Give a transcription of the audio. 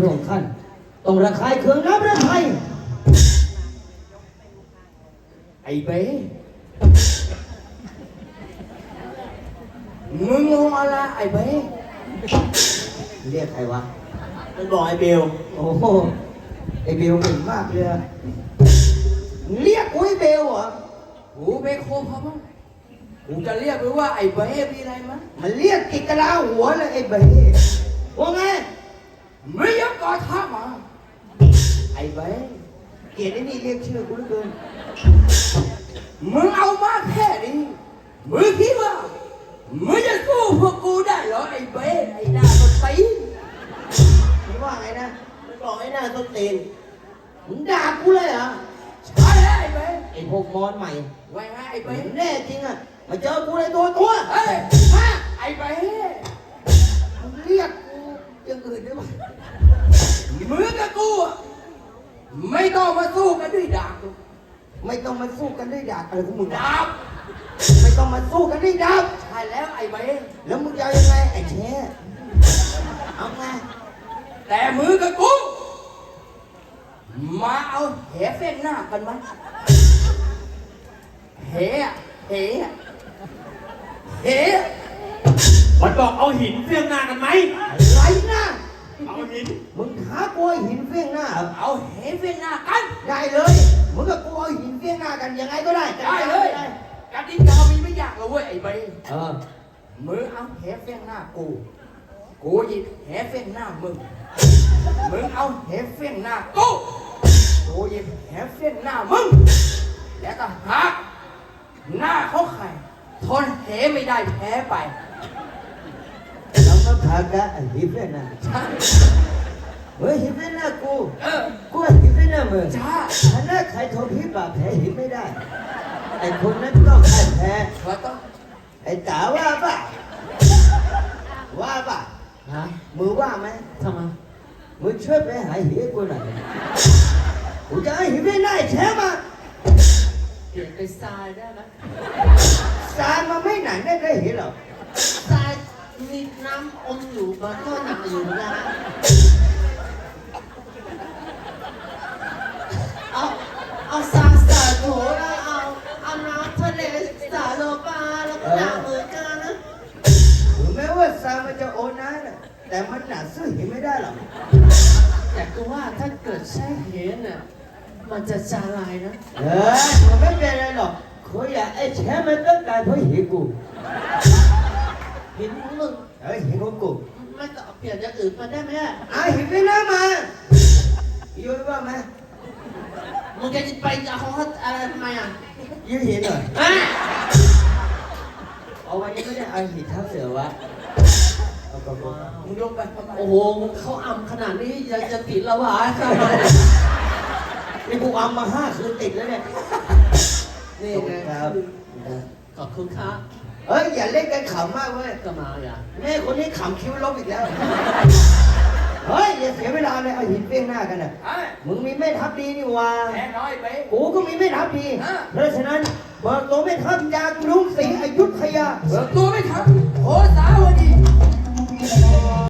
พระองค์ท่านต้องระคายเคืองน้ำพระทัยไอ้เบ้มึงงงอะไรไอ้เบ้เรียกใครวะ มันบอกไอ้เบล โอ้โห ไอเบลเก่งมากเลยอะเรียกกูไอเบลเหรอกูเบโคพอมั้งกูจะเรียกมึงว่าไอ้เบ้มีอะไรมั้ยมันเรียกกิกกะลาหัวเลยไอเบลว่าไง ไม่ยกกอดท่ามา ไอ้เบ้เกลียดไอ้นี่เรียกชื่อกูเหลือเกิน มึงเอามาแค่นี้ มึงคิดว่า มึงจะสู้พวกกูได้เหรอไอ้เบ้ไอ้หน้าก็ตีนมึงว่าไงนะมันบอกไอ้หน้าต้นตีนมึงด่ากูเลยเหรอใช่แล้วไอ้เบ้ไอพวกมอนใหม่ ไว้ไงไอ้เบ้แน่จริงอะมาเจอกูเลยตัวตัวเฮ้ยฮะไอ้เบ้ ต้องมาสู้กันด้วยดาบหรอกไม่ต้องมาสู้กันด้วยดาบอะไรของมึงวะดาบไม่ต้องมาสู้กันด้วยดาบใช่แล้วไอ้เบ้แล้วมึงจะเอายังไงไอ้แช่เอาไงแต่มือกับกูมาเอาแหเฟ้นหน้ากันไหมแหอะแหอะแหอะมันบอกเอาหินเฟี้ยงหน้ากันไหมอะไรนะ เอาหินมึงท้ากลัวหินเฟี้ยงหน้าเหรอเอาแหเฟ้นหน้ากัน ได้เลย มึงกับกูเอาหินเฟี้ยงหน้ากันยังไงก็ได้ได้เลยกติกามีไม่ยากหรอกเว้ยไอ้เบ้เออมือเอาแหเฟ้นหน้ากู กูหยิบแหเฟ้นหน้ามึง มึงเอาแหเฟ้นหน้ากู กูหยิบแหเฟ้นหน้ามึง แล้วก็หักหน้าเขาไข่ทนแหไม่ได้แพ้ไป แล้วมาพากะไอ้หินเฟี้ยงหน้าใช่เฮ้ยหินเฟี้ยงหน้ากูเออกูว่าหินเฟี้ยงหน้ามึงจ้าถ้าหน้าใครทนพิษบาดแผลหินไม่ได้ ไอ้คนนั้นต้องพ่ายแพ้เราต้องไอ้จ๋าว่าป่ะว่าป่ะฮะมือว่าไหมทำไมมึงช่วยไปหาหินให้กูหน่อยกูจะให้หินไม่ได้แชมป์มาเปลี่ยนเป็นทรายได้ไหมสารมาไม่หนังได้ได้หินหรอกทราย มีน้ำอมอยู่มันก็หนักอยู่นะฮะเอา เอาทรายสาดโถแล้วเอา เอาน้ำทะเลสาดลงไปแล้วก็หนักเหมือนกันนะถึงแม้ว่าสารมันจะโอนน้ำน่ะแต่มันหนาสู้หินไม่ได้หรอก แต่ก็ว่าถ้าเกิดใช่เห็นน่ะ มันจะจาลายนะ เออมันไม่เป็นไรหรอกเขาอยากไอ้แชมป์มันต้องการเพราะหินกูเห็นมึง เอ้ยหินของกูไม่ต้องเปลี่ยนอย่างอื่นมาได้ไหมอะเอาหินไม่ได้มาอยู่ว่าไหมมึงจะไปเอาเขาอะไรทำไมอะยืนหินหน่อยอะเอาวันนี้ไม่ได้เอาหินทับเสือวะเอากระบอกมึงลงไปทำไมโอ้โหมึงเขาอ่ำขนาดนี้ยังจะติดและวะนี่กูเอามาห้าคืนติดแล้วเนี่ยนี่ไงครับ ขอบคุณครับเอ้ยอย่าเล่นกันขำมากเว้ยก็มาอย่าแม่คนนี้ขำคิ้วลบอีกแล้ว เฮ้ยอย่าเสียเวลาเลยเอาหินเปี้ยงหน้ากันน่ะเอ้ยมึงมีแม่ทัพดีนี่หว่าแพ้น้อยไป กูก็มีแม่ทัพดีอะเพราะฉะนั้นเปิดตัวแม่ทัพจากกรุงศรีอยุธยา เบิกตัวไม่ทันโหสาวดี